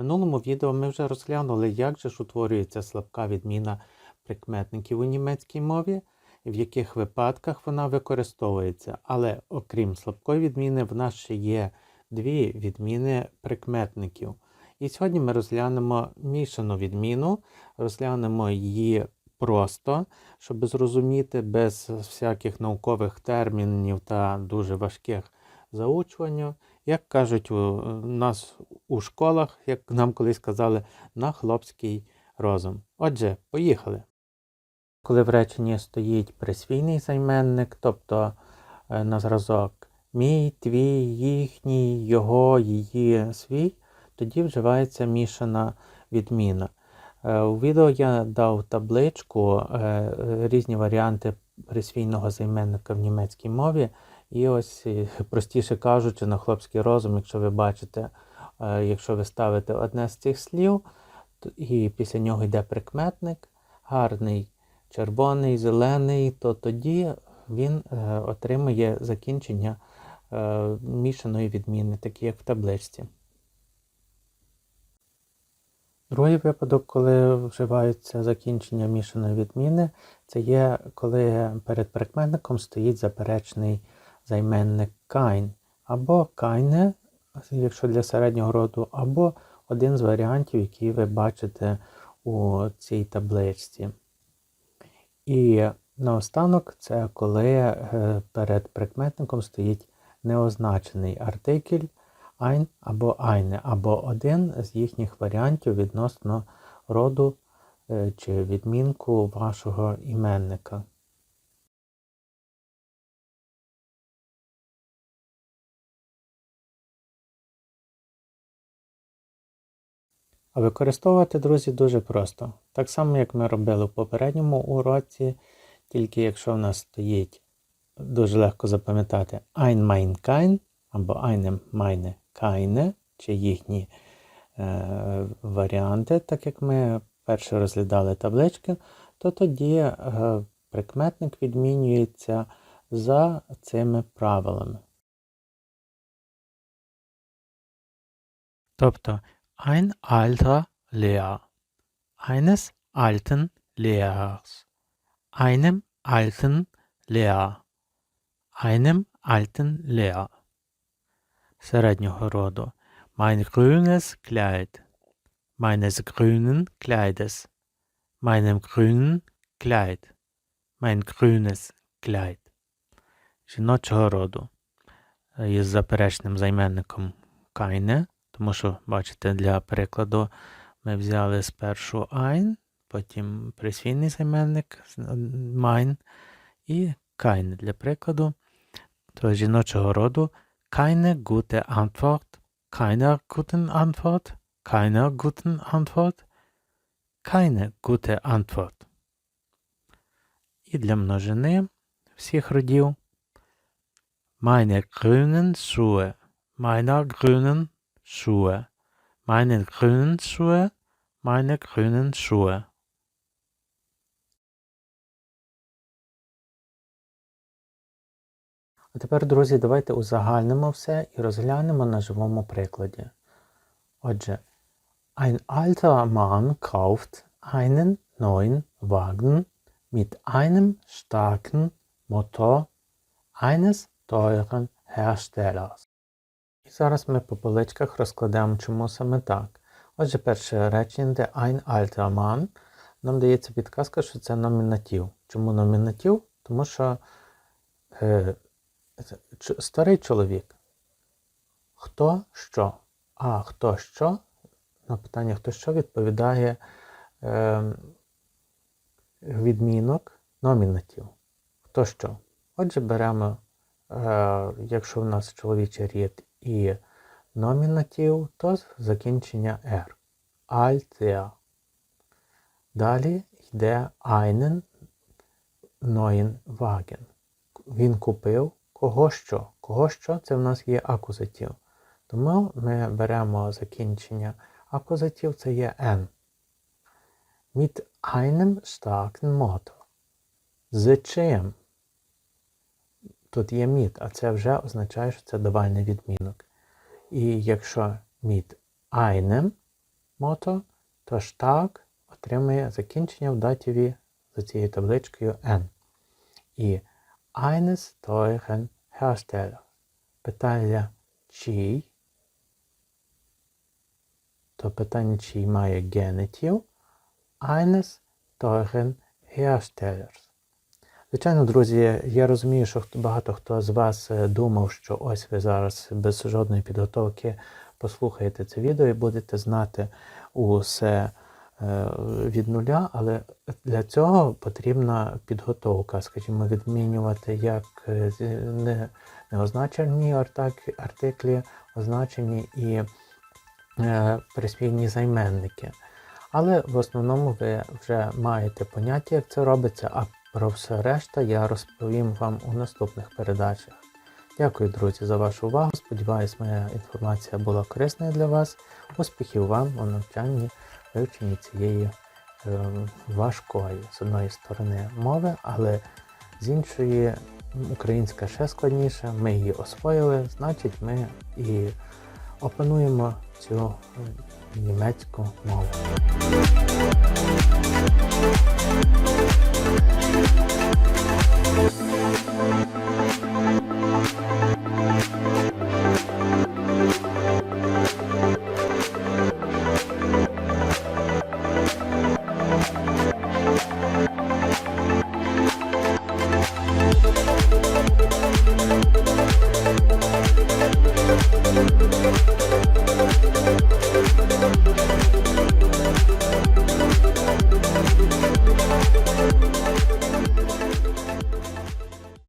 минулому відео ми вже розглянули, як же ж утворюється слабка відміна прикметників у німецькій мові, в яких випадках вона використовується. Але окрім слабкої відміни, в нас ще є дві відміни прикметників. І сьогодні ми розглянемо мішану відміну, розглянемо її просто, щоб зрозуміти без всяких наукових термінів та дуже важких заучувань. Як кажуть у нас у школах, як нам колись казали, на хлопський розум. Отже, поїхали. Коли в реченні стоїть присвійний займенник, тобто е, на зразок мій, твій, їхній, його, її, свій, тоді вживається мішана відміна. Е, У відео я дав табличку е, різні варіанти присвійного займенника в німецькій мові. І ось, е, простіше кажучи, на хлопський розум, якщо ви бачите, е, якщо ви ставите одне з цих слів, і після нього йде прикметник, гарний, червоний, зелений, то тоді він е, отримує закінчення мішаної відміни, такі як в табличці. Другий випадок, коли вживаються закінчення мішаної відміни, це є, коли перед прикметником стоїть заперечний займенник кайн, або кайне, якщо для середнього роду, або один з варіантів, які ви бачите у цій табличці. І наостанок це коли е, перед прикметником стоїть неозначений артикль ein або eine, або один з їхніх варіантів відносно роду е, чи відмінку вашого іменника. А використовувати, друзі, дуже просто. Так само, як ми робили в попередньому уроці, тільки якщо в нас стоїть дуже легко запам'ятати ein, mein, kein, або eine, meine, keine, чи їхні е, варіанти, так як ми перше розглядали таблички, то тоді е, прикметник відмінюється за цими правилами. Тобто ein alter Lehrer, eines alten Lehrers, einem alten Lehrer, einem alten Lehrer. Середнього роду. Mein grünes Kleid, meines grünen Kleides, meinem grünen Kleid, mein grünes Kleid. Жіночого роду. Із заперечним займенником keine, тому що, бачите, для прикладу ми взяли спершу ein, потім присвійний займенник mein і keine для прикладу. То жіночого роду keine gute Antwort, keiner guten Antwort, keiner guten Antwort, keine gute Antwort. І для множини всіх родів meine grünen Schuhe, meiner grünen Schuhe, meine grünen Schuhe, meine grünen Schuhe. А тепер, друзі, давайте узагальнимо все і розглянемо на живому прикладі. Отже, ein alter Mann kauft einen neuen Wagen mit einem starken Motor eines teuren Herstellers. Зараз ми по поличках розкладемо, чому саме так. Отже, перше речення, де ein alter Mann, нам дається підказка, що це номінатив. Чому номінатив? Тому що е, старий чоловік. Хто що? А хто що? На питання хто що відповідає е, відмінок номінатив. Хто що? Отже, беремо, е, якщо в нас чоловічий рід і номінатив, то закінчення R. Alter. Далі йде neuen Wagen. Він купив кого що. Кого що це в нас є акузатив. Тому ми беремо закінчення акузатив, це є N. Mit einem starken Motor. З чим? Тут є mit, а це вже означає, що це давальний відмінок. І якщо mit einem, мото, тож так отримує закінчення в датіві за цією табличкою N. І eines teuren Hersteller. Питання чий, то питання чий має генетів eines teuren Herstellers. Звичайно, друзі, я розумію, що багато хто з вас е, думав, що ось ви зараз без жодної підготовки послухаєте це відео і будете знати усе е, від нуля, але для цього потрібна підготовка, скажімо, відмінювати як е, не, неозначені артиклі, означені і присвійні займенники. Але в основному ви вже маєте поняття, як це робиться, а про все решта я розповім вам у наступних передачах. Дякую, друзі, за вашу увагу. Сподіваюсь, моя інформація була корисною для вас. Успіхів вам у навчанні вивченні цієї е, важкої, з одної сторони, мови, але з іншої українська ще складніша. Ми її освоїли, значить, ми і опануємо цю німецьку мову.